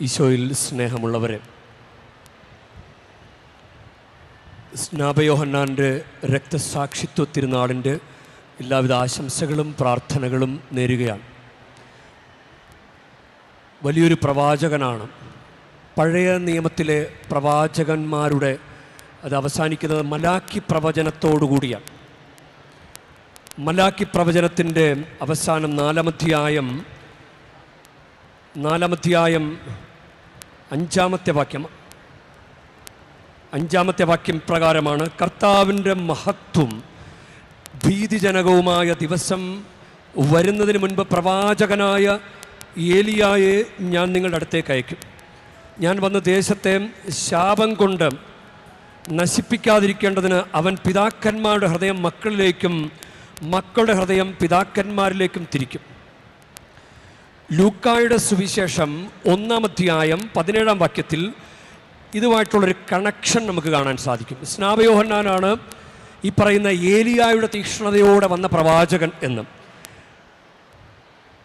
ഈശോയിൽ സ്നേഹമുള്ളവരെ സ്നാപയോഹന്നാന്റെ രക്തസാക്ഷിത്വ തിരുനാളിന്റെ എല്ലാവിധ ആശംസകളും പ്രാർത്ഥനകളും നേരുകയാണ്. വലിയൊരു പ്രവാചകനാണ്. പഴയ നിയമത്തിലെ പ്രവാചകന്മാരുടെ അത് അവസാനിക്കുന്നത് മലാക്കി പ്രവചനത്തോടുകൂടിയാണ് മലാക്കി പ്രവചനത്തിന്റെ അവസാനം നാലാമധ്യായം നാലാമധ്യായം അഞ്ചാമത്തെ വാക്യം. അഞ്ചാമത്തെ വാക്യം പ്രകാരമാണ് കർത്താവിന്റെ മഹത്വം ഭീതിജനകവുമായ ദിവസം വരുന്നതിന് മുൻപ് പ്രവാചകനായ ഏലിയായെ ഞാൻ നിങ്ങളുടെ അടുത്തേക്ക് അയക്കും. ഞാൻ വന്ന് ദേശത്തെ ശാപം കൊണ്ട് നശിപ്പിക്കാതിരിക്കേണ്ടതിന് അവൻ പിതാക്കന്മാരുടെ ഹൃദയം മക്കളിലേക്കും മക്കളുടെ ഹൃദയം പിതാക്കന്മാരിലേക്കും തിരിക്കും. ലൂക്കായുടെ സുവിശേഷം ഒന്നാം അധ്യായം പതിനേഴാം വാക്യത്തിൽ ഇതുമായിട്ടുള്ളൊരു കണക്ഷൻ നമുക്ക് കാണാൻ സാധിക്കും. സ്നാപയോഹന്നാനാണ് ഈ പറയുന്ന ഏലിയായുടെ തീക്ഷ്ണതയോടെ വന്ന പ്രവാചകൻ എന്ന്.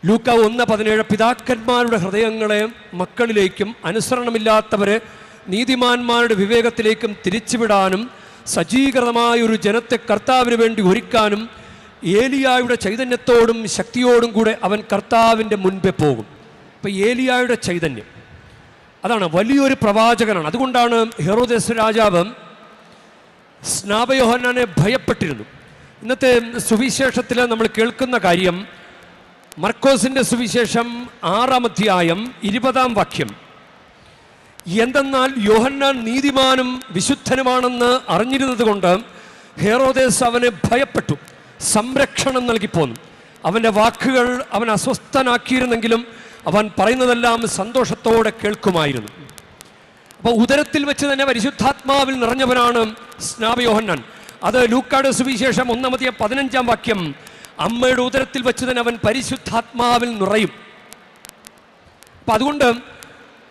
ലൂക്ക ഒന്ന് പതിനേഴ് പിതാക്കന്മാരുടെ ഹൃദയങ്ങളെ മക്കളിലേക്കും അനുസരണമില്ലാത്തവരെ നീതിമാന്മാരുടെ വിവേകത്തിലേക്കും തിരിച്ചുവിടാനും സജ്ജീകൃതമായ ഒരു ജനത്തെ കർത്താവിന് വേണ്ടി ഒരുക്കാനും ഏലിയായുടെ ചൈതന്യത്തോടും ശക്തിയോടും കൂടെ അവൻ കർത്താവിന്റെ മുൻപേ പോകും. ഇപ്പം ഏലിയായുടെ ചൈതന്യം അതാണ് വലിയൊരു പ്രവാചകനാണ്. അതുകൊണ്ടാണ് ഹെറോദേസ് രാജാവ് സ്നാപയോഹന്നാനെ ഭയപ്പെട്ടിരുന്നു. ഇന്നത്തെ സുവിശേഷത്തിൽ നമ്മൾ കേൾക്കുന്ന കാര്യം മർക്കോസിന്റെ സുവിശേഷം ആറാം അധ്യായം ഇരുപതാം വാക്യം. എന്തെന്നാൽ യോഹന്നാൻ നീതിമാനും വിശുദ്ധനുമാണെന്ന് അറിഞ്ഞിരുന്നത് കൊണ്ട് ഹേറോദേസ് അവനെ ഭയപ്പെട്ടു. സംരക്ഷണം നൽകിപ്പോന്നു അവന്റെ വാക്കുകൾ അവൻ അസ്വസ്ഥനാക്കിയിരുന്നെങ്കിലും അവൻ പറയുന്നതെല്ലാം സന്തോഷത്തോടെ കേൾക്കുമായിരുന്നു. അപ്പോൾ ഉദരത്തിൽ വെച്ച് തന്നെ പരിശുദ്ധാത്മാവിൽ നിറഞ്ഞവനാണ് സ്നാപയോഹന്നാൻ അത് ലൂക്കാട് സുവിശേഷം ഒന്നാമത്തെ പതിനഞ്ചാം വാക്യം. അമ്മയുടെ ഉദരത്തിൽ വെച്ച് തന്നെ അവൻ പരിശുദ്ധാത്മാവിൽ നിറയും. അപ്പം അതുകൊണ്ട്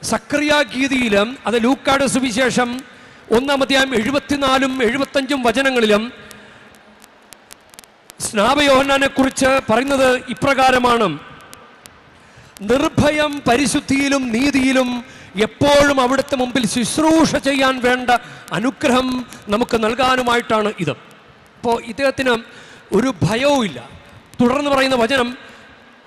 സക്രിയ ഗീതിയിലും അത് ലൂക്കാട് സുവിശേഷം ഒന്നാമത്തെ എഴുപത്തിനാലും എഴുപത്തഞ്ചും വചനങ്ങളിലും സ്നാപയോഹന്നാനെ കുറിച്ച് പറയുന്നത് ഇപ്രകാരമാണ്. നിർഭയം പരിശുദ്ധിയിലും നീതിയിലും എപ്പോഴും അവിടുത്തെ മുമ്പിൽ ശുശ്രൂഷ ചെയ്യാൻ വേണ്ട അനുഗ്രഹം നമുക്ക് നൽകാനുമായിട്ടാണ് ഇത്. അപ്പോൾ ഇദ്ദേഹത്തിന് ഒരു ഭയവും ഇല്ല. തുടർന്ന് പറയുന്ന വചനം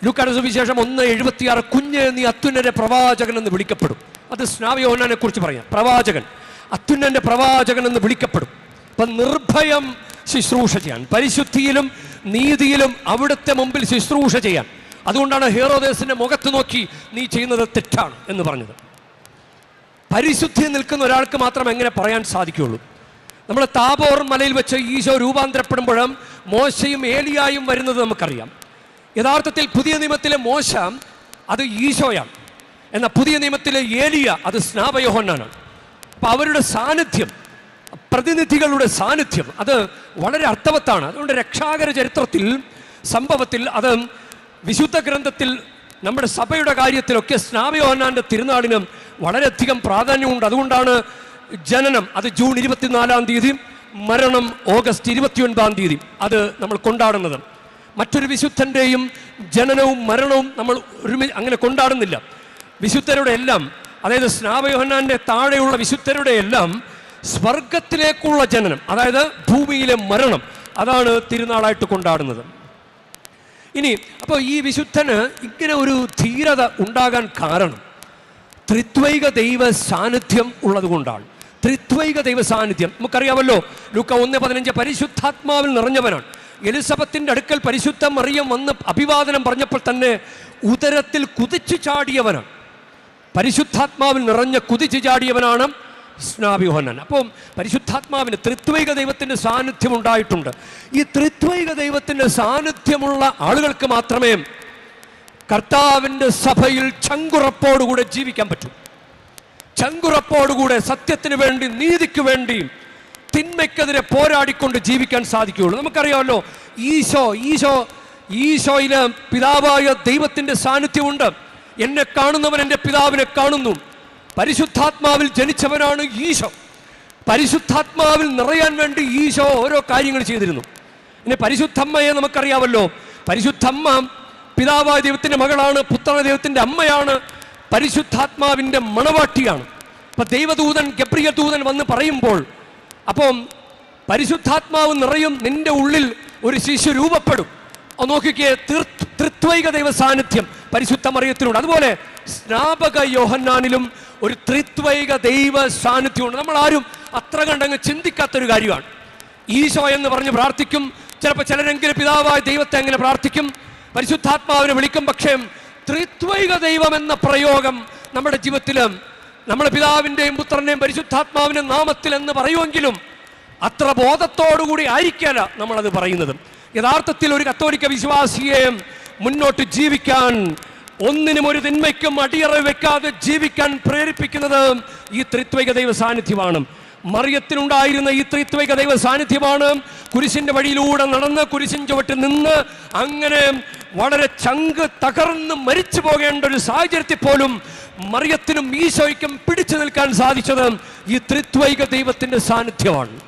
ലൂക്കാട് സുവിശേഷം ഒന്ന് എഴുപത്തിയാറ് കുഞ്ഞ് നീ അത്യുന്നന്റെ പ്രവാചകൻ എന്ന് വിളിക്കപ്പെടും. അത് സ്നാവയോഹനെ കുറിച്ച് പറയാം. പ്രവാചകൻ അത്യുന്നന്റെ പ്രവാചകൻ എന്ന് വിളിക്കപ്പെടും. അപ്പം നിർഭയം ശുശ്രൂഷ ചെയ്യാൻ. പരിശുദ്ധിയിലും നീതിയിലും അവിടുത്തെ മുമ്പിൽ ശുശ്രൂഷ ചെയ്യാൻ. അതുകൊണ്ടാണ് ഹീറോദേസിന്റെ മുഖത്ത് നോക്കി നീ ചെയ്യുന്നത് തെറ്റാണ് എന്ന് പറഞ്ഞത്. പരിശുദ്ധി നിൽക്കുന്ന ഒരാൾക്ക് മാത്രം എങ്ങനെ പറയാൻ സാധിക്കുകയുള്ളൂ നമ്മൾ താപോർ മലയിൽ വെച്ച് ഈശോ രൂപാന്തരപ്പെടുമ്പോഴും മോശയും ഏലിയായും വരുന്നത് നമുക്കറിയാം. യഥാർത്ഥത്തിൽ പുതിയ നിയമത്തിലെ മോശ അത് ഈശോയാണ്. എന്നാൽ പുതിയ നിയമത്തിലെ ഏലിയ അത് സ്നാപയോഹന്നാണ്. അപ്പം അവരുടെ സാന്നിധ്യം പ്രതിനിധികളുടെ സാന്നിധ്യം. അത് വളരെ അർത്ഥവത്താണ്. അതുകൊണ്ട് രക്ഷാകര ചരിത്രത്തിൽ സംഭവത്തിൽ അത് വിശുദ്ധ ഗ്രന്ഥത്തിൽ നമ്മുടെ സഭയുടെ കാര്യത്തിലൊക്കെ സ്നാപയോഹന്നാന്റെ തിരുനാളിനും വളരെയധികം പ്രാധാന്യമുണ്ട്. അതുകൊണ്ടാണ് ജനനം അത് ജൂൺ ഇരുപത്തിനാലാം തീയതി മരണം ഓഗസ്റ്റ് ഇരുപത്തിയൊൻപതാം തീയതി അത് നമ്മൾ കൊണ്ടാടുന്നത്. മറ്റൊരു വിശുദ്ധന്റെയും ജനനവും മരണവും നമ്മൾ ഒരുമി അങ്ങനെ കൊണ്ടാടുന്നില്ല. വിശുദ്ധരുടെ എല്ലാം അതായത് സ്നാപയോഹന്നാന്റെ താഴെയുള്ള വിശുദ്ധരുടെ എല്ലാം സ്വർഗത്തിലേക്കുള്ള ജനനം അതായത് ഭൂമിയിലെ മരണം അതാണ് തിരുനാളായിട്ട് കൊണ്ടാടുന്നത്. ഇനി അപ്പോൾ ഈ വിശുദ്ധന് ഇങ്ങനെ ഒരു ധീരത ഉണ്ടാകാൻ കാരണം ത്രിത്വൈക ദൈവ സാന്നിധ്യം ഉള്ളതുകൊണ്ടാണ്. ത്രിദ്വൈക ദൈവ സാന്നിധ്യം. നമുക്കറിയാമല്ലോ ലൂക്ക ഒന്ന് പതിനഞ്ച് പരിശുദ്ധാത്മാവിൽ നിറഞ്ഞവനാണ്. എലിസബത്തിന്റെ അടുക്കൽ പരിശുദ്ധ മറിയം വന്ന് അഭിവാദനം പറഞ്ഞപ്പോൾ തന്നെ ഉദരത്തിൽ കുതിച്ചു ചാടിയവനാണ്. പരിശുദ്ധാത്മാവിൽ നിറഞ്ഞ കുതിച്ചു ചാടിയവനാണ് സ്നാഭിയോഹനൻ അപ്പം പരിശുദ്ധാത്മാവിന് ത്രിത്വൈക ദൈവത്തിന്റെ സാന്നിധ്യം ഉണ്ടായിട്ടുണ്ട്. ഈ ത്രിത്വൈക ദൈവത്തിന്റെ സാന്നിധ്യമുള്ള ആളുകൾക്ക് മാത്രമേ കർത്താവിന്റെ സഭയിൽ ചങ്കുറപ്പോടുകൂടെ ജീവിക്കാൻ പറ്റൂ. ചങ്കുറപ്പോടുകൂടെ സത്യത്തിന് വേണ്ടി നീതിക്ക് വേണ്ടി തിന്മയ്ക്കെതിരെ പോരാടിക്കൊണ്ട് ജീവിക്കാൻ സാധിക്കുകയുള്ളൂ. നമുക്കറിയാമല്ലോ ഈശോ ഈശോ ഈശോയിലെ പിതാവായ ദൈവത്തിന്റെ സാന്നിധ്യമുണ്ട്. എന്നെ കാണുന്നവൻ എന്റെ പിതാവിനെ കാണുന്നു. പരിശുദ്ധാത്മാവിൽ ജനിച്ചവനാണ് ഈശോ. പരിശുദ്ധാത്മാവിൽ നിറയാൻ വേണ്ടി ഈശോ ഓരോ കാര്യങ്ങൾ ചെയ്തിരുന്നു. ഇനി പരിശുദ്ധമ്മയെ നമുക്കറിയാമല്ലോ. പരിശുദ്ധമ്മ പിതാവായ ദൈവത്തിന്റെ മകളാണ് പുത്ര ദൈവത്തിന്റെ അമ്മയാണ് പരിശുദ്ധാത്മാവിന്റെ മണവാട്ടിയാണ്. അപ്പൊ ദൈവദൂതൻ ഗബ്രിയ ദൂതൻ വന്ന് പറയുമ്പോൾ അപ്പം പരിശുദ്ധാത്മാവ് നിറയും നിന്റെ ഉള്ളിൽ ഒരു ശിശു രൂപപ്പെടും. നോക്കിക്കേ തൃത്വൈക ദൈവ സാന്നിധ്യം പരിശുദ്ധ മറിയത്തിലുണ്ട് അതുപോലെ സ്നാപക യോഹന്നാനിലും ഒരു ത്രിത്വൈക ദൈവ സാന്നിധ്യമുണ്ട്. നമ്മൾ ആരും അത്ര കണ്ടങ്ങ് ചിന്തിക്കാത്തൊരു കാര്യമാണ്. ഈശോ എന്ന് പറഞ്ഞ് പ്രാർത്ഥിക്കും. ചിലപ്പോൾ ചിലരെങ്കിലും പിതാവായ ദൈവത്തെ അങ്ങനെ പ്രാർത്ഥിക്കും. പരിശുദ്ധാത്മാവിനെ വിളിക്കും. പക്ഷേ ത്രിത്വൈക ദൈവം എന്ന പ്രയോഗം നമ്മുടെ ജീവിതത്തിൽ നമ്മുടെ പിതാവിന്റെയും പുത്രന്റെയും പരിശുദ്ധാത്മാവിന്റെ നാമത്തിൽ എന്ന് പറയുമെങ്കിലും അത്ര ബോധത്തോടുകൂടി ആയിരിക്കല നമ്മളത് പറയുന്നത്. യഥാർത്ഥത്തിൽ ഒരു കത്തോലിക്ക വിശ്വാസിയെ മുന്നോട്ട് ജീവിക്കാൻ ഒന്നിനും ഒരു തിന്മയ്ക്കും അടിയറ വെക്കാതെ ജീവിക്കാൻ പ്രേരിപ്പിക്കുന്നത് ഈ ത്രിത്വൈക ദൈവ സാന്നിധ്യമാണ്. മറിയത്തിനുണ്ടായിരുന്ന ഈ ത്രിത്വൈക ദൈവ സാന്നിധ്യമാണ്. കുരിശിന്റെ വഴിയിലൂടെ നടന്ന് കുരിശിൻ ചുവട്ടിൽ നിന്ന് അങ്ങനെ വളരെ ചങ്ക് തകർന്ന് മരിച്ചു പോകേണ്ട ഒരു സാഹചര്യത്തിൽ പോലും മറിയത്തിനും ഈശോയ്ക്കും പിടിച്ചു നിൽക്കാൻ സാധിച്ചത് ഈ ത്രിത്വൈക ദൈവത്തിന്റെ സാന്നിധ്യമാണ്.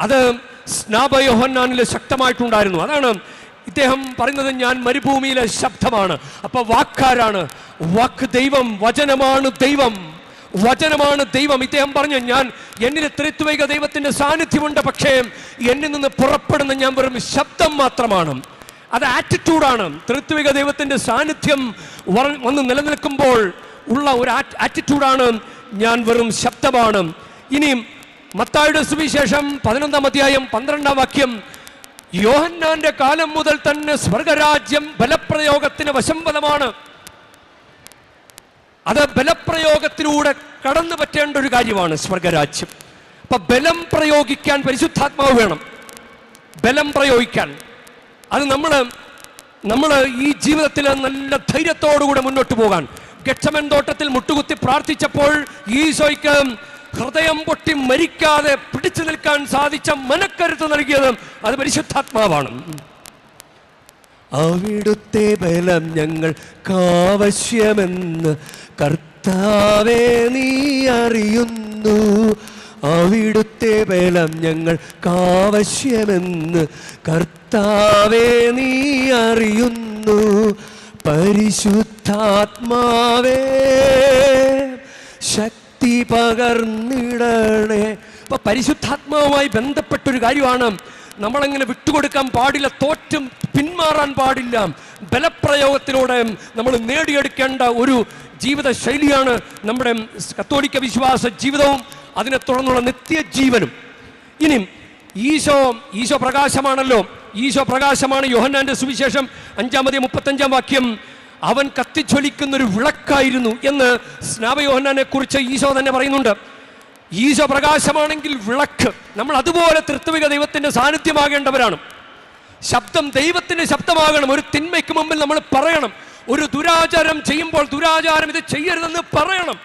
അത് സ്നാപയോഹന്നാനിൽ ശക്തമായിട്ടുണ്ടായിരുന്നു. അതാണ് ഇദ്ദേഹം പറയുന്നത് ഞാൻ മരുഭൂമിയിലെ ശബ്ദമാണ്. അപ്പൊ വാക്കാരാണ്. വാക്ക് ദൈവം വചനമാണ് ദൈവം. വചനമാണ് ദൈവം. ഇദ്ദേഹം പറഞ്ഞു ഞാൻ എന്നിൽ ത്രിത്വൈക ദൈവത്തിന്റെ സാന്നിധ്യമുണ്ട് പക്ഷേ എന്നിൽ നിന്ന് പുറപ്പെടുന്ന ഞാൻ വെറും ശബ്ദം മാത്രമാണ്. അത് ആറ്റിറ്റ്യൂഡാണ് ത്രിത്വിക ദൈവത്തിന്റെ സാന്നിധ്യം വന്ന് നിലനിൽക്കുമ്പോൾ ഉള്ള ഒരു ആറ്റിറ്റ്യൂഡാണ് ഞാൻ വെറും ശബ്ദമാണ്. ഇനിയും മത്തായുടെ സുവിശേഷം പതിനൊന്നാം അധ്യായം പന്ത്രണ്ടാം വാക്യം യോഹന്നാന്റെ കാലം മുതൽ തന്നെ സ്വർഗരാജ്യം ബലപ്രയോഗത്തിന് വശംവദമാണ് അത് ബലപ്രയോഗത്തിലൂടെ കടന്നു പറ്റേണ്ട ഒരു കാര്യമാണ് സ്വർഗരാജ്യം. അപ്പൊ ബലം പ്രയോഗിക്കാൻ പരിശുദ്ധാത്മാവ് വേണം. ബലം പ്രയോഗിക്കാൻ. അത് നമ്മൾ നമ്മൾ ഈ ജീവിതത്തിൽ നല്ല ധൈര്യത്തോടുകൂടെ മുന്നോട്ട് പോകാൻ. ഗക്ഷമൻ തോട്ടത്തിൽ മുട്ടുകുത്തി പ്രാർത്ഥിച്ചപ്പോൾ ഈശോയ്ക്ക് ഹൃദയം പൊട്ടി മരിക്കാതെ പിടിച്ചു നിൽക്കാൻ സാധിച്ച മനക്കരുത്ത് നൽകിയത് അത് പരിശുദ്ധാത്മാവാണ്. അവിടുത്തെ ബലം ഞങ്ങൾ കാവശ്യമെന്ന് കർത്താവേ നീ അറിയുന്നു. അവിടുത്തെ ബലം ഞങ്ങൾ കാവശ്യമെന്ന് കർത്താവേ നീ അറിയുന്നു. പരിശുദ്ധാത്മാവേ ശക്തി പകർന്നിടണേ. അപ്പൊ പരിശുദ്ധാത്മാവുമായി ബന്ധപ്പെട്ടൊരു കാര്യമാണ്. നമ്മളങ്ങനെ വിട്ടുകൊടുക്കാൻ പാടില്ല തോറ്റും പിന്മാറാൻ പാടില്ല. ബലപ്രയോഗത്തിലൂടെ നമ്മൾ നേടിയെടുക്കേണ്ട ഒരു ജീവിത ശൈലിയാണ് നമ്മുടെ കത്തോലിക്ക വിശ്വാസ ജീവിതവും അതിനെ തുടർന്നുള്ള നിത്യജീവനും. ഇനി ഈശോ ഈശോ പ്രകാശമാണല്ലോ. ഈശോ പ്രകാശമാണ് യോഹന്നാന്റെ സുവിശേഷം അഞ്ചാമതേ മുപ്പത്തഞ്ചാം വാക്യം. അവൻ കത്തിച്ചൊലിക്കുന്ന ഒരു വിളക്കായിരുന്നു എന്ന് സ്നാപയോഹന്നാനെ കുറിച്ച് ഈശോ തന്നെ പറയുന്നുണ്ട്. ഈശോ പ്രകാശമാണെങ്കിൽ വിളക്ക്. നമ്മൾ അതുപോലെ തൃത്വിക ദൈവത്തിന്റെ സാന്നിധ്യമാകേണ്ടവരാണ്. ശബ്ദം ദൈവത്തിന്റെ ശബ്ദമാകണം. ഒരു തിന്മയ്ക്ക് മുമ്പിൽ നമ്മൾ പറയണം. ഒരു ദുരാചാരം ചെയ്യുമ്പോൾ ദുരാചാരം ഇത് ചെയ്യരുതെന്ന് പറയണം.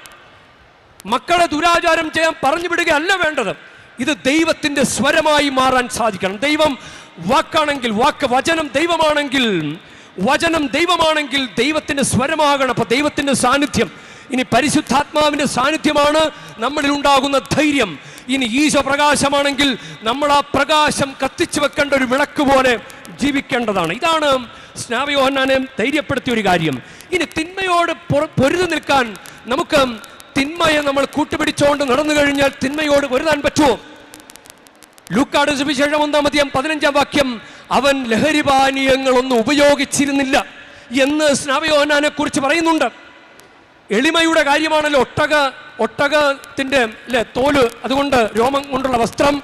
മക്കളെ ദുരാചാരം ചെയ്യാൻ പറഞ്ഞു വിടുകയല്ല വേണ്ടത്. ഇത് ദൈവത്തിന്റെ സ്വരമായി മാറാൻ സാധിക്കണം. ദൈവം വാക്കാണെങ്കിൽ വാക്ക് വചനം ദൈവമാണെങ്കിൽ വചനം ദൈവമാണെങ്കിൽ ദൈവത്തിന്റെ സ്വരമാകണം. അപ്പൊ ദൈവത്തിന്റെ സാന്നിധ്യം. ഇനി പരിശുദ്ധാത്മാവിന്റെ സാന്നിധ്യമാണ് നമ്മളിൽ ഉണ്ടാകുന്ന ധൈര്യം. ഇനി ഈശോ പ്രകാശമാണെങ്കിൽ നമ്മൾ ആ പ്രകാശം കത്തിച്ചു വെക്കേണ്ട ഒരു വിളക്ക് പോലെ ജീവിക്കേണ്ടതാണ്. ഇതാണ് സ്നാവയോഹന്നാനെ ധൈര്യപ്പെടുത്തിയ ഒരു കാര്യം. ഇനി തിന്മയോട് പൊരുതു നിൽക്കാൻ നമുക്ക് തിന്മയെ നമ്മൾ കൂട്ടുപിടിച്ചുകൊണ്ട് നടന്നു കഴിഞ്ഞാൽ തിന്മയോട് പൊരുതാൻ പറ്റുമോ? ലൂക്കാട് സുവിശേഷം ഒന്നാം അധ്യായം പതിനഞ്ചാം വാക്യം അവൻ ലഹരി പാനീയങ്ങളൊന്നും ഉപയോഗിച്ചിരുന്നില്ല എന്ന് സ്നാവയോഹനാനെ കുറിച്ച് പറയുന്നുണ്ട്. എളിമയുടെ കാര്യമാണല്ലോ ഒട്ടക ഒട്ടകത്തിന്റെ അല്ലെ തോൽ. അതുകൊണ്ട് രോമം കൊണ്ടുള്ള വസ്ത്രം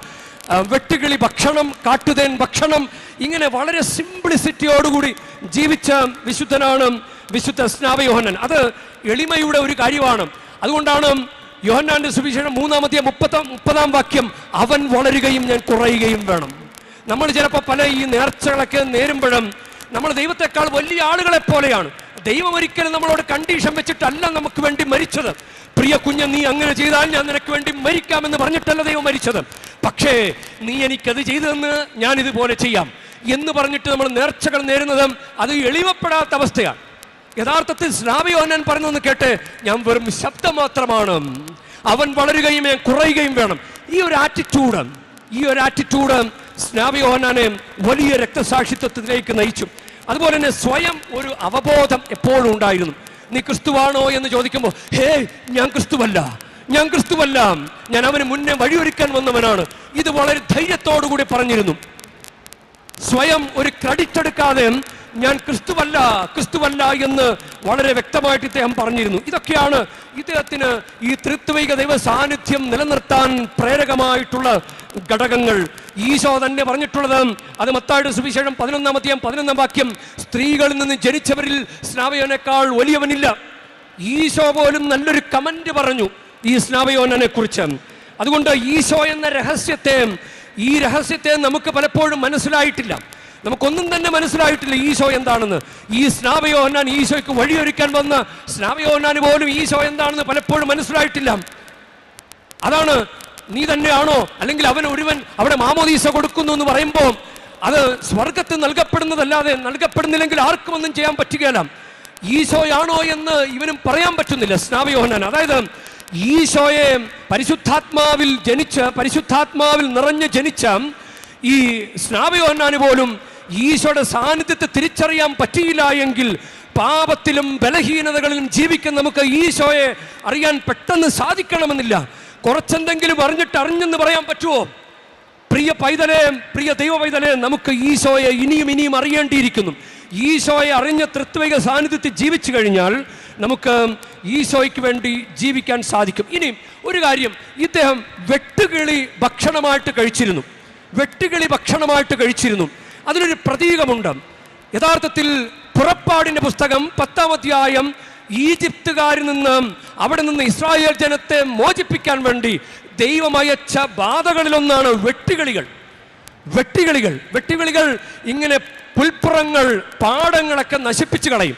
വെട്ടുകിളി ഭക്ഷണം കാട്ടുതേൻ ഭക്ഷണം. ഇങ്ങനെ വളരെ സിംപ്ലിസിറ്റിയോടുകൂടി ജീവിച്ച വിശുദ്ധനാണ് വിശുദ്ധ സ്നാവയോഹനൻ അത് എളിമയുടെ ഒരു കാര്യമാണ്. അതുകൊണ്ടാണ് യോഹന്നാന്റെ സുവിശേഷം മൂന്നാമത്തെ മുപ്പത്താം മുപ്പതാം വാക്യം അവൻ വളരുകയും ഞാൻ കുറയുകയും വേണം. നമ്മൾ ചിലപ്പോൾ പല ഈ നേർച്ചകളൊക്കെ നേരുമ്പോഴും നമ്മൾ ദൈവത്തെക്കാൾ വലിയ ആളുകളെ പോലെയാണ്. ദൈവം ഒരിക്കലും നമ്മളോട് കണ്ടീഷൻ വെച്ചിട്ടല്ല നമുക്ക് വേണ്ടി മരിച്ചത്. പ്രിയ കുഞ്ഞ് നീ അങ്ങനെ ചെയ്താൽ ഞാൻ നിനക്ക് വേണ്ടി മരിക്കാമെന്ന് പറഞ്ഞിട്ടല്ല ദൈവം മരിച്ചത്. പക്ഷേ നീ എനിക്കത് ചെയ്തതെന്ന് ഞാൻ ഇതുപോലെ ചെയ്യാം. എന്ന് പറഞ്ഞിട്ട് നമ്മൾ നേർച്ചകൾ നേരുന്നതും അത് എളിവപ്പെടാത്ത അവസ്ഥയാണ്. യഥാർത്ഥത്തിൽ സ്നാവയോഹനൻ പറഞ്ഞതെന്ന് കേട്ട് ഞാൻ വെറും ശബ്ദം മാത്രമാണ്. അവൻ വളരുകയും ഞാൻ കുറയുകയും വേണം. ഈ ഒരു ആറ്റിറ്റ്യൂഡ് ഈ ഒരു ആറ്റിറ്റ്യൂഡ് സ്നാവയോഹനാനെ വലിയ രക്തസാക്ഷിത്വത്തിലേക്ക് നയിച്ചു. അതുപോലെ തന്നെ സ്വയം ഒരു അവബോധം എപ്പോഴും ഉണ്ടായിരുന്നു. നീ ക്രിസ്തുവാണോ എന്ന് ചോദിക്കുമ്പോൾ ഹേ ഞാൻ ക്രിസ്തുവല്ല ഞാൻ ക്രിസ്തുവല്ല ഞാൻ അവന് മുന്നേ വഴിയൊരുക്കാൻ വന്നവനാണ്. ഇത് വളരെ ധൈര്യത്തോടുകൂടി പറഞ്ഞിരുന്നു. സ്വയം ഒരു ക്രെഡിറ്റ് എടുക്കാതെ ഞാൻ ക്രിസ്തുവല്ല ക്രിസ്തുവല്ല എന്ന് വളരെ വ്യക്തമായിട്ട് ഇദ്ദേഹം പറഞ്ഞിരുന്നു. ഇതൊക്കെയാണ് ഇദ്ദേഹത്തിന് ഈ തൃത്വിക ദൈവ സാന്നിധ്യം നിലനിർത്താൻ പ്രേരകമായിട്ടുള്ള ഘടകങ്ങൾ. ഈശോ തന്നെ പറഞ്ഞിട്ടുള്ളത് അത് മത്തായുടെ സുവിശേഷം പതിനൊന്നാം അധ്യായം പതിനൊന്നാം വാക്യം സ്ത്രീകളിൽ നിന്ന് ജനിച്ചവരിൽ സ്നാവയോനേക്കാൾ വലിയവനില്ല. ഈശോ പോലും നല്ലൊരു കമന്റ് പറഞ്ഞു ഈ സ്നാവയോനെ കുറിച്ച് അതുകൊണ്ട് ഈശോ എന്ന രഹസ്യത്തെ ഈ രഹസ്യത്തെ നമുക്ക് പലപ്പോഴും മനസ്സിലായിട്ടില്ല. നമുക്കൊന്നും തന്നെ മനസ്സിലായിട്ടില്ല ഈശോ എന്താണെന്ന്. ഈ സ്നാവയോഹന്നാൻ ഈശോയ്ക്ക് വഴിയൊരുക്കാൻ വന്ന സ്നാവയോഹന്നാൻ പോലും ഈശോ എന്താണെന്ന് പലപ്പോഴും മനസ്സിലായിട്ടില്ല. അതാണ് നീ തന്നെയാണോ? അല്ലെങ്കിൽ അവൻ ഒരുവൻ അവിടെ മാമോദീസ കൊടുക്കുന്നു എന്ന് പറയുമ്പോൾ അത് സ്വർഗത്ത് നൽകപ്പെടുന്നതല്ലാതെ നൽകപ്പെടുന്നില്ലെങ്കിൽ ആർക്കും ഒന്നും ചെയ്യാൻ പറ്റുകയില്ല. ഈശോയാണോ എന്ന് ഇവനും പറയാൻ പറ്റുന്നില്ല സ്നാവയോഹനാൻ അതായത് ഈശോയെ പരിശുദ്ധാത്മാവിൽ ജനിച്ച് പരിശുദ്ധാത്മാവിൽ നിറഞ്ഞ് ജനിച്ച ഈ സ്നാവയോഹനാന് പോലും ഈശോയുടെ സാന്നിധ്യത്തെ തിരിച്ചറിയാൻ പറ്റിയില്ല എങ്കിൽ പാപത്തിലും ബലഹീനതകളിലും ജീവിക്കാൻ നമുക്ക് ഈശോയെ അറിയാൻ പെട്ടെന്ന് സാധിക്കണമെന്നില്ല. കുറച്ചെന്തെങ്കിലും അറിഞ്ഞിട്ട് അറിഞ്ഞെന്ന് പറയാൻ പറ്റുമോ പ്രിയ പൈതലെ പ്രിയ ദൈവ പൈതലെ നമുക്ക് ഈശോയെ ഇനിയും ഇനിയും അറിയേണ്ടിയിരിക്കുന്നു. ഈശോയെ അറിഞ്ഞ തൃത്വിക സാന്നിധ്യത്തിൽ ജീവിച്ചു കഴിഞ്ഞാൽ നമുക്ക് ഈശോയ്ക്ക് വേണ്ടി ജീവിക്കാൻ സാധിക്കും. ഇനി ഒരു കാര്യം ഇദ്ദേഹം വെട്ടുകിളി ഭക്ഷണമായിട്ട് കഴിച്ചിരുന്നു. വെട്ടുകിളി ഭക്ഷണമായിട്ട് കഴിച്ചിരുന്നു. അതിനൊരു പ്രതീകമുണ്ട്. യഥാർത്ഥത്തിൽ പുറപ്പാടിന്റെ പുസ്തകം പത്താം അധ്യായം ഈജിപ്തുകാരിൽ നിന്ന് അവിടെ നിന്ന് ഇസ്രായേൽ ജനത്തെ മോചിപ്പിക്കാൻ വേണ്ടി ദൈവം അയച്ച ബാധകളിലൊന്നാണ് വെട്ടുകിളികൾ. വെട്ടുകിളികൾ. വെട്ടുകിളികൾ ഇങ്ങനെ പുൽപ്പുറങ്ങൾ പാടങ്ങളൊക്കെ നശിപ്പിച്ചു കളയും.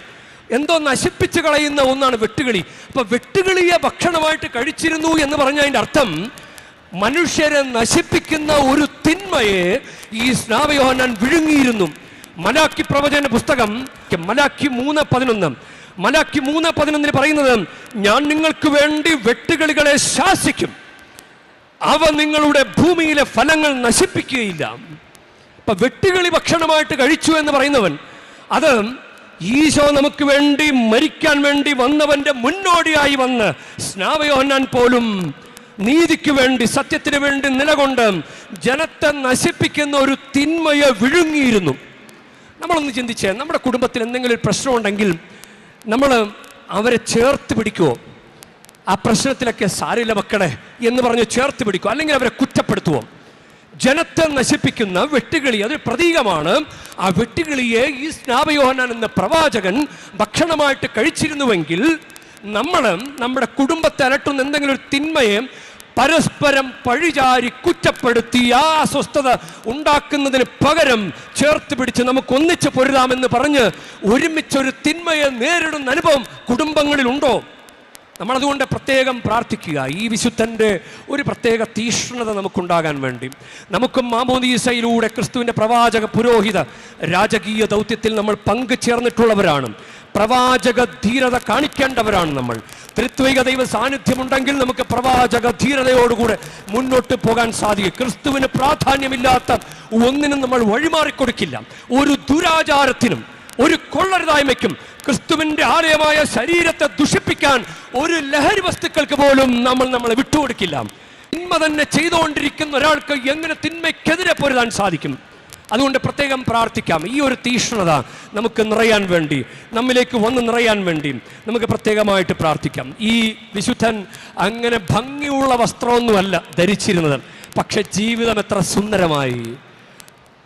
എന്തോ നശിപ്പിച്ചു കളയുന്ന ഒന്നാണ് വെട്ടുകിളി. അപ്പൊ വെട്ടുകിളിയെ ഭക്ഷണമായിട്ട് കഴിച്ചിരുന്നു എന്ന് പറഞ്ഞതിന്റെ അർത്ഥം മനുഷ്യരെ നശിപ്പിക്കുന്ന ഒരു തിന്മയെ ഈ സ്നാവയോഹനാൻ വിഴുങ്ങിയിരുന്നു. മലാക്കി പ്രവചന പുസ്തകം മലാക്കി മൂന്ന് പതിനൊന്ന്. മലാക്കി മൂന്ന് പതിനൊന്നിന് പറയുന്നത് ഞാൻ നിങ്ങൾക്ക് വേണ്ടി വെട്ടുകളികളെ ശാസിക്കും. അവ നിങ്ങളുടെ ഭൂമിയിലെ ഫലങ്ങൾ നശിപ്പിക്കുകയില്ല. അപ്പൊ വെട്ടുകളി ഭക്ഷണമായിട്ട് കഴിച്ചു എന്ന് പറയുന്നവൻ അത് ഈശോ നമുക്ക് വേണ്ടി മരിക്കാൻ വേണ്ടി വന്നവന്റെ മുന്നോടിയായി വന്ന് സ്നാവയോഹന്നാൻ പോലും നീതിക്ക് വേണ്ടി സത്യത്തിന് വേണ്ടി നിലകൊണ്ട് ജനത്തെ നശിപ്പിക്കുന്ന ഒരു തിന്മയെ വിഴുങ്ങിയിരുന്നു. നമ്മളൊന്ന് ചിന്തിച്ചേ നമ്മുടെ കുടുംബത്തിൽ എന്തെങ്കിലും പ്രശ്നമുണ്ടെങ്കിൽ നമ്മൾ അവരെ ചേർത്ത് പിടിക്കുമോ ആ പ്രശ്നത്തിലൊക്കെ സാരില്ല മക്കളെ എന്ന് പറഞ്ഞ് ചേർത്ത് പിടിക്കുമോ അല്ലെങ്കിൽ അവരെ കുറ്റപ്പെടുത്തുവോ? ജനത്തെ നശിപ്പിക്കുന്ന വെട്ടുകിളി അതൊരു പ്രതീകമാണ് ആ വെട്ടുകിളിയെ ഈ സ്നാപയോഹനാൻ എന്ന പ്രവാചകൻ ഭക്ഷണമായിട്ട് കഴിച്ചിരുന്നുവെങ്കിൽ നമ്മൾ നമ്മുടെ കുടുംബത്തെ അലട്ടുന്ന എന്തെങ്കിലും ഒരു തിന്മയെ പരസ്പരം പഴിചാരി കുറ്റപ്പെടുത്തി ആ അസ്വസ്ഥത ഉണ്ടാക്കുന്നതിന് പകരം ചേർത്ത് പിടിച്ച് നമുക്ക് ഒന്നിച്ച് പൊരുതാമെന്ന് പറഞ്ഞ് ഒരുമിച്ചൊരു തിന്മയെ നേരിടുന്ന അനുഭവം കുടുംബങ്ങളിൽ ഉണ്ടോ നമ്മളതുകൊണ്ട് പ്രത്യേകം പ്രാർത്ഥിക്കുക. ഈ വിശുദ്ധന്റെ ഒരു പ്രത്യേക തീഷ്ണത നമുക്കുണ്ടാകാൻ വേണ്ടി. നമുക്കും മാമോദീസയിലൂടെ ക്രിസ്തുവിന്റെ പ്രവാചക പുരോഹിത രാജകീയ ദൗത്യത്തിൽ നമ്മൾ പങ്കുചേർന്നിട്ടുള്ളവരാണ്. പ്രവാചക ധീരത കാണിക്കേണ്ടവരാണ് നമ്മൾ. ത്രിത്വിക ദൈവ സാന്നിധ്യമുണ്ടെങ്കിൽ നമുക്ക് പ്രവാചക ധീരതയോടുകൂടെ മുന്നോട്ട് പോകാൻ സാധിക്കും. ക്രിസ്തുവിന് പ്രാധാന്യമില്ലാത്ത ഒന്നിനും നമ്മൾ വഴിമാറിക്കൊടുക്കില്ല. ഒരു ദുരാചാരത്തിനും ഒരു കൊള്ളരുതായ്മയ്ക്കും ക്രിസ്തുവിന്റെ ആലയമായ ശരീരത്തെ ദുഷിപ്പിക്കാൻ ഒരു ലഹരി വസ്തുക്കൾക്ക് പോലും നമ്മൾ നമ്മളെ വിട്ടുകൊടുക്കില്ല. തിന്മ തന്നെ ചെയ്തുകൊണ്ടിരിക്കുന്ന ഒരാൾക്ക് എങ്ങനെ തിന്മയ്ക്കെതിരെ പൊരുതാൻ സാധിക്കും? അതുകൊണ്ട് പ്രത്യേകം പ്രാർത്ഥിക്കാം. ഈ ഒരു തീഷ്ണത നമുക്ക് നിറയാൻ വേണ്ടി നമ്മിലേക്ക് വന്ന് നിറയാൻ വേണ്ടി നമുക്ക് പ്രത്യേകമായിട്ട് പ്രാർത്ഥിക്കാം. ഈ വിശുദ്ധൻ അങ്ങനെ ഭംഗിയുള്ള വസ്ത്രമൊന്നുമല്ല ധരിച്ചിരുന്നത്. പക്ഷെ ജീവിതം എത്ര സുന്ദരമായി.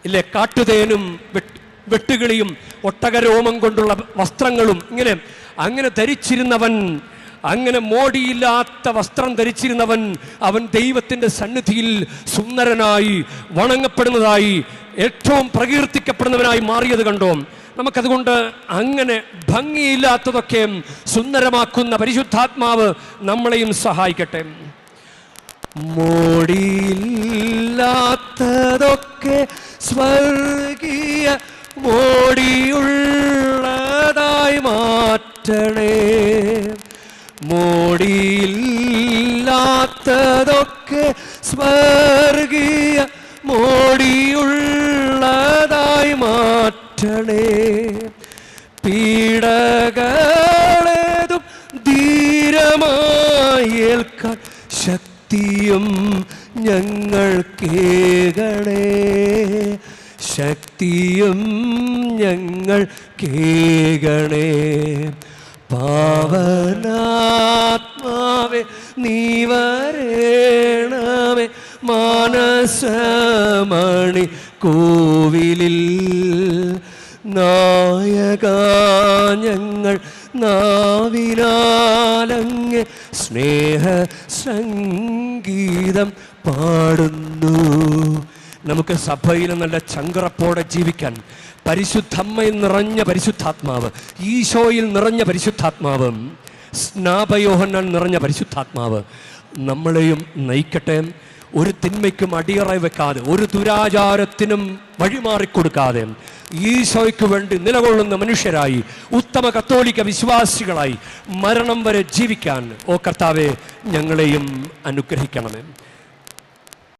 ഇല്ലേ കാട്ടുതേനും വെട്ട് വെട്ടുകിളിയും ഒട്ടകരോമം കൊണ്ടുള്ള വസ്ത്രങ്ങളും ഇങ്ങനെ അങ്ങനെ ധരിച്ചിരുന്നവൻ അങ്ങനെ മോടിയില്ലാത്ത വസ്ത്രം ധരിച്ചിരുന്നവൻ അവൻ ദൈവത്തിന്റെ സന്നിധിയിൽ സുന്ദരനായി വണങ്ങപ്പെടുന്നതായി ഏറ്റവും പ്രകീർത്തിക്കപ്പെടുന്നവനായി മാറിയത് കണ്ടോ? നമുക്കതുകൊണ്ട് അങ്ങനെ ഭംഗിയില്ലാത്തതൊക്കെ സുന്ദരമാക്കുന്ന പരിശുദ്ധാത്മാവ് നമ്മളെയും സഹായിക്കട്ടെ. മോടിയില്ലാത്തതൊക്കെ ഞങ്ങൾ കേകണേ ശക്തിയും ഞങ്ങൾ കേകണേ പാവനാത്മാവെ നീ വരേണമേ മാനസമണി കോവിലിൽ. നായക ഞങ്ങൾ നാവിനാലങ്ങ് സ്നേഹ സംഗീതം പാടുന്നു. നമുക്ക് സഭയിൽ നല്ല ചങ്കറപ്പോടെ ജീവിക്കാൻ പരിശുദ്ധമ്മയിൽ നിറഞ്ഞ പരിശുദ്ധാത്മാവ് ഈശോയിൽ നിറഞ്ഞ പരിശുദ്ധാത്മാവ് സ്നാപയോഹന്നാൻ നിറഞ്ഞ പരിശുദ്ധാത്മാവ് നമ്മളെയും നയിക്കട്ടെ. ഒരു തിന്മയ്ക്കും അടിയറ വെക്കാതെ ഒരു ദുരാചാരത്തിനും വഴിമാറിക്കൊടുക്കാതെ ഈശോയ്ക്ക് വേണ്ടി നിലകൊള്ളുന്ന മനുഷ്യരായി ഉത്തമ കത്തോലിക്ക വിശ്വാസികളായി മരണം വരെ ജീവിക്കാൻ. ഓ കർത്താവെ ഞങ്ങളെയും അനുഗ്രഹിക്കണമേ.